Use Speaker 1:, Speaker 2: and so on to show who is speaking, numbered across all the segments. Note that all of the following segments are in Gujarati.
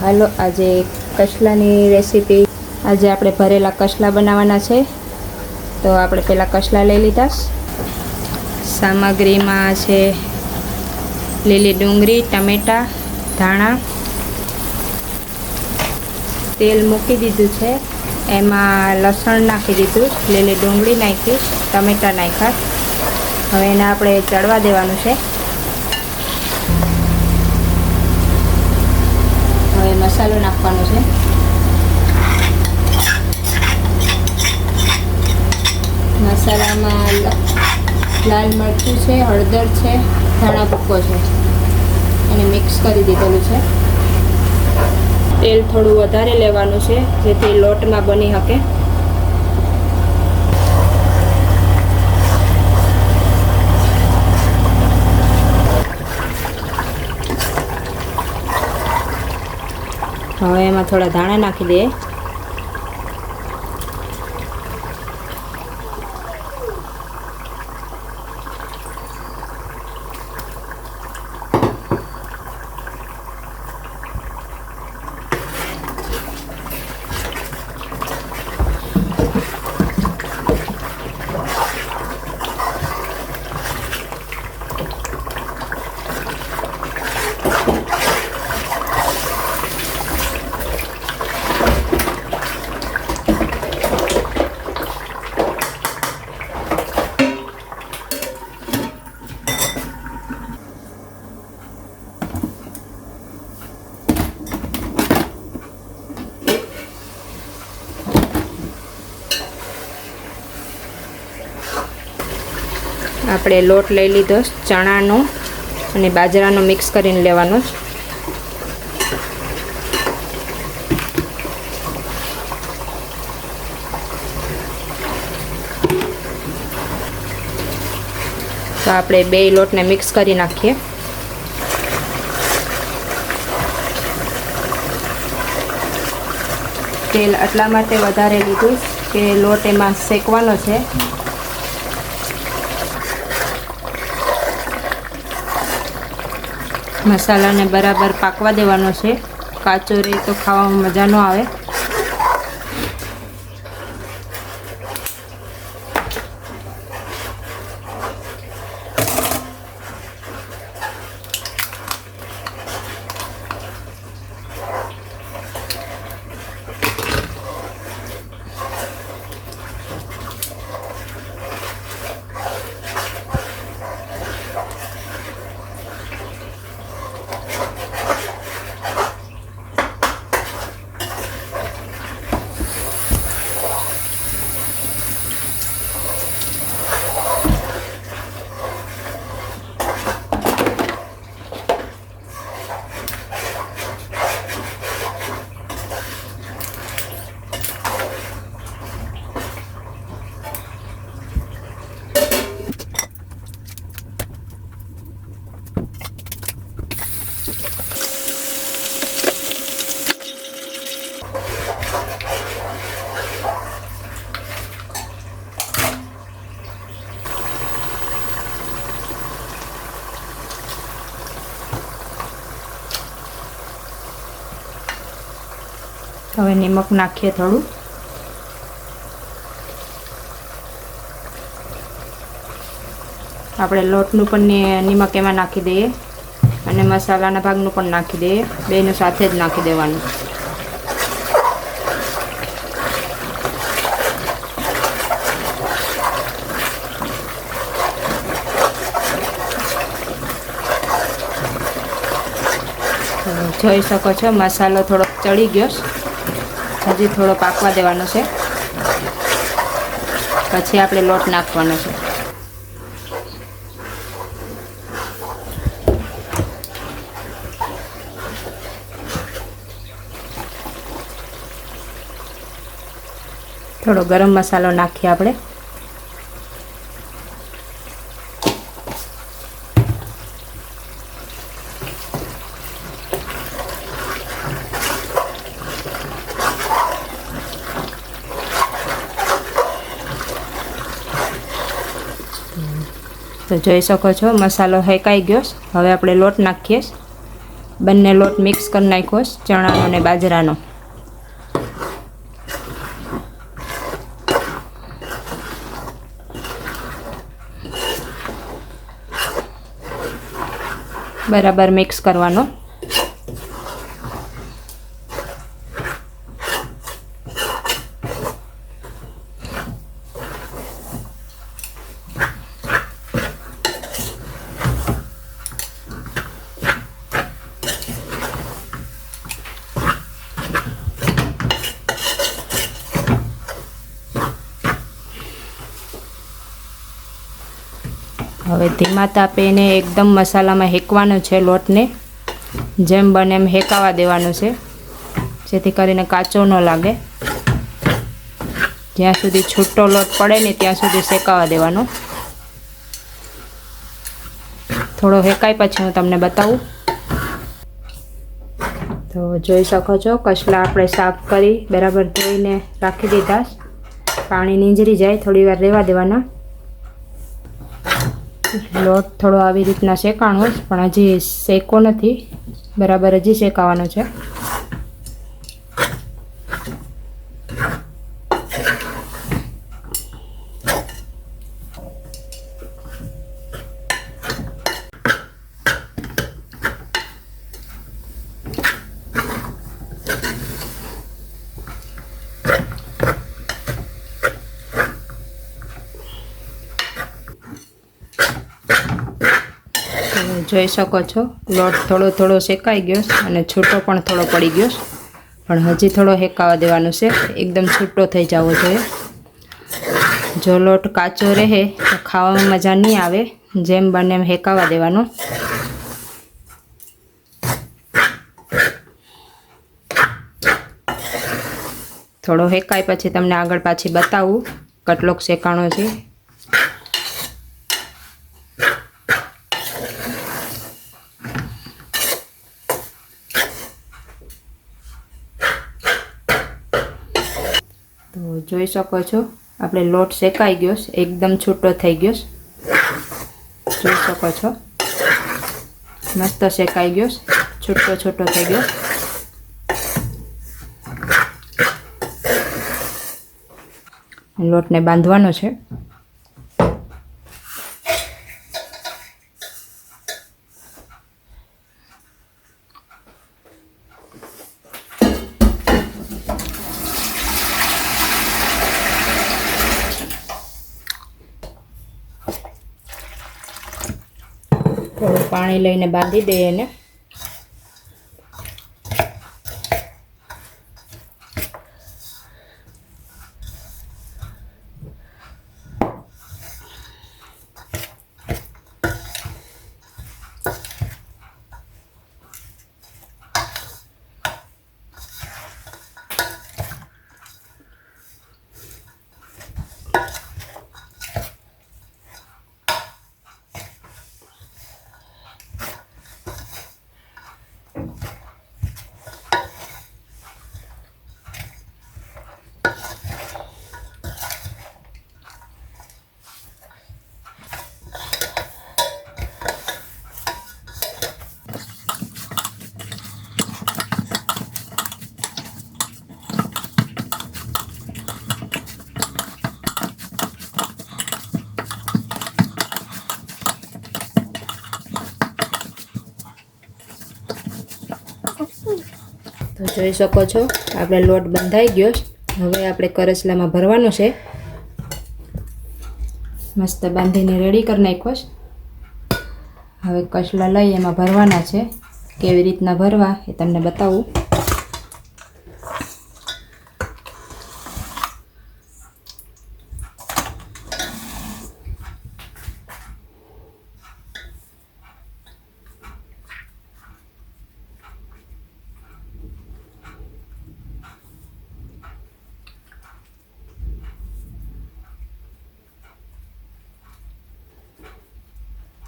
Speaker 1: હાલો, આજે કસલાની રેસીપી આજે આપણે ભરેલા કસલા બનાવવાના છે. તો આપણે પહેલાં કસલા લઈ લીધા સામગ્રીમાં છે લીલી ડુંગળી, ટમેટાં, ધાણા. તેલ મૂકી દીધું છે. એમાં લસણ નાખી દીધું. લીલી ડુંગળી નાખી, ટમેટાં નાખ્યા. હવે એને આપણે ચડવા દેવાનું છે હવે મસાલો નાખવાનો છે. મસાલામાં લાલ મરચું છે, હળદર છે, ધાણા ભૂકો છે. એને મિક્સ કરી દીધેલું છે. તેલ થોડું વધારે લેવાનું છે, જેથી લોટમાં બની શકે. હવે એમાં થોડા ધાણા નાખી દઈએ. આપણે લોટ લઈ લીધો, ચણાનો અને બાજરાનો મિક્સ કરીને લેવાનો તો આપણે બે લોટને મિક્સ કરી નાખીએ. તેલ એટલા માટે વધારે લીધું કે લોટ એમાં શેકવાનો છે. મસાલાને બરાબર પાકવા દેવાનો છે. કાચો રહે તો ખાવામાં મજા ન આવે. હવે નિમક નાખીએ થોડું. આપણે લોટનું પણ નિમક એમાં નાખી દઈએ. અને મસાલાના ભાગનું પણ નાખી દઈએ. બેનું સાથે જ નાખી દેવાનું. જોઈ શકો છો, મસાલો થોડોક ચડી ગયો. હજી થોડો પાકવા દેવાનો છે. પછી આપણે લોટ નાખવાનો છે. થોડો ગરમ મસાલો નાખીએ આપણે. તો જોઈ શકો છો, મસાલો હેકાઈ ગયો હવે આપણે લોટ નાખીએ બંને લોટ મિક્સ કરી નાખ્યો ચણાનો અને બાજરાનો. બરાબર મિક્સ કરવાનો. હવે ધીમા તાપે એને એકદમ મસાલામાં હેકવાનો છે લોટને. જેમ બને એમ હેકાવા દેવાનું છે. જેથી કરીને કાચો ન લાગે. જ્યાં સુધી છૂટો લોટ પડે ને ત્યાં સુધી શેકાવા દેવાનો. થોડો હેકાય પછી હું તમને બતાવું. તો જોઈ શકો છો, કસલા આપણે સાફ કરી બરાબર ધોઈને રાખી દીધા. પાણી નીંજરી જાય, થોડી વાર રહેવા દેવાના. લોટ થોડો આવી રીતના શેકાણો પણ હજી શેકો નથી. બરાબર હજી શેકાવાનો છે. જોઈ શકો છો. લોટ થોડો થોડો શેકાઈ ગયો અને છૂટો પણ થોડો પડી ગયો પણ હજી થોડો હેકાવા દેવાનો છે. એકદમ છૂટો થઈ જવો જોઈએ. જો લોટ કાચો રહે તો ખાવામાં મજા નહીં આવે. જેમ બને એમ હેકાવા દેવાનો. થોડો હેકાય પછી તમને આગળ પાછી બતાવું કેટલોક શેકાણો છે તો જોઈ શકો છો. આપણે લોટ શેકાઈ ગયો છે. એકદમ છૂટો થઈ ગયો જોઈ શકો છો. મસ્ત શેકાઈ ગયો છૂટો છૂટો થઈ ગયો લોટને બાંધવાનો છે. થોડું પાણી લઈને બાંધી દઈએ એને જોઈ શકો છો. આપણે લોટ બંધાઈ ગયો હવે આપણે કરસલામાં ભરવાનો છે. મસ્ત બાંધીને રેડી કરી નાખ્યો હવે કસલા લઈ એમાં ભરવાના છે. કેવી રીતના ભરવા એ તમને બતાવું.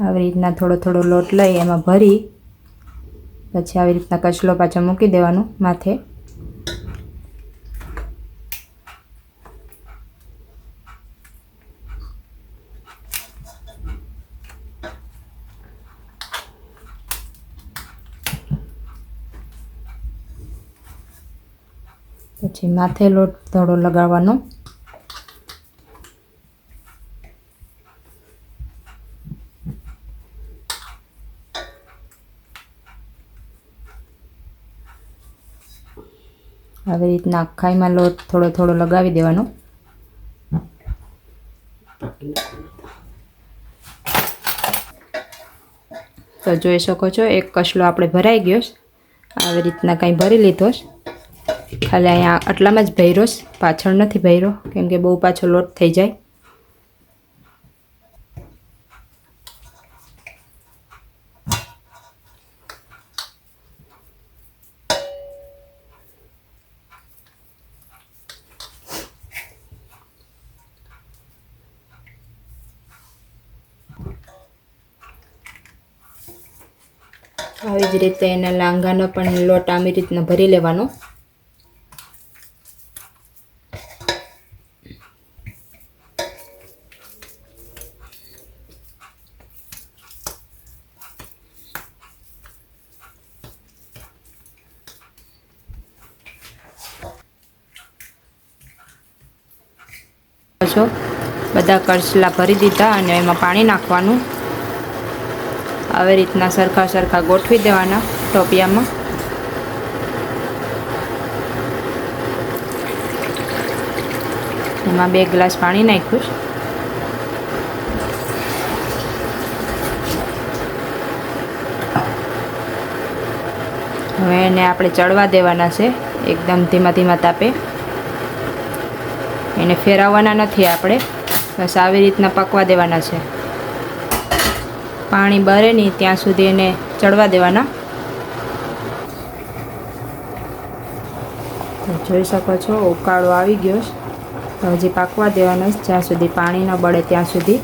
Speaker 1: આવી રીતના થોડો થોડો લોટ લઈ એમાં ભરી, પછી આવી રીતના કચલો પાછો મૂકી દેવાનો માથે. પછી માથે લોટ થોડો લગાવવાનો. આવી રીતના આખાઈમાં લોટ થોડો થોડો લગાવી દેવાનો. તો જોઈ શકો છો, એક કસલો આપણે ભરાઈ ગયો આવી રીતના કંઈ ભરી લીધો ખાલી અહીંયા આટલામાં જ ભર્યો પાછળ નથી ભર્યો, કેમ કે બહુ પાછો લોટ થઈ જાય. આવી જ રીતે એના લાંગાનો પણ લોટ આમી રીતના ભરી લેવાનો. બધા કરસલા ભરી દીધા અને એમાં પાણી નાખવાનું. આવી રીતના સરખા સરખા ગોઠવી દેવાના ટોપિયામાં. એમાં બે ગ્લાસ પાણી નાખ્યું હવે એને આપણે ચડવા દેવાના છે, એકદમ ધીમા ધીમા તાપે. એને ફેરવવાના નથી આપણે, બસ આવી રીતના પકવા દેવાના છે. પાણી બરે નહીં, ત્યાં સુધી એને ચડવા દેવાના. તો જોઈ શકો છો, ઉકાળો આવી ગયો તો હજી પાકવા દેવાનો જ્યાં સુધી પાણી ન બળે ત્યાં સુધી.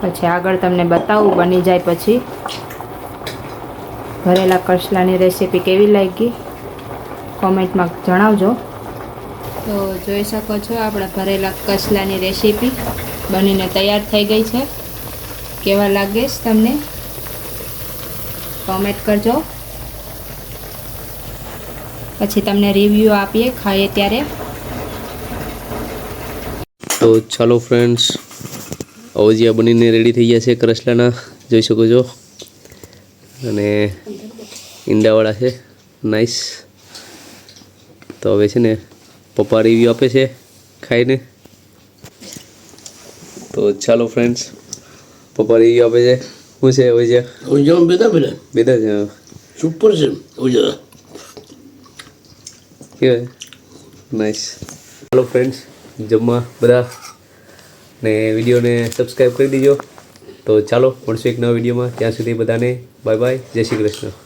Speaker 1: પછી આગળ તમને બતાવું, બની જાય પછી. ભરેલા કરસલાની રેસીપી કેવી લાગી? કોમેન્ટમાં જણાવજો. તો જોઈ શકો છો, આપણા ભરેલા કસલાની રેસીપી બનીને તૈયાર થઈ ગઈ છે. કેવા લાગે છે તમને? કોમેન્ટ કરજો. પછી તમને રિવ્યૂ આપીએ, ખાઈએ ત્યારે.
Speaker 2: તો ચાલો ફ્રેન્ડ્સ અવજિયા બનીને રેડી થઈ ગયા છે કરસલાના. જોઈ શકો છો. અને ઈંડાવાળા છે. નાઈસ તો હવે છે ને પપ્પા રિવ્યૂ આપે છે ખાઈને. તો ચાલો ફ્રેન્ડ્સ પપ્પા રહી ગયા છે. શું છે અવજિયા
Speaker 3: ઉજામાં બેઠા બેઠા?
Speaker 2: બેદા છે
Speaker 3: સુપર છે ઉજા
Speaker 2: કેવાય નાઇસ ચાલો ફ્રેન્ડ્સ જમવા બધા ને વિડીયોને સબસ્ક્રાઈબ કરી દીજો. તો ચાલો મળશું એક નવા વિડીયોમાં. ત્યાં સુધી બધાને બાય બાય જય શ્રી કૃષ્ણ.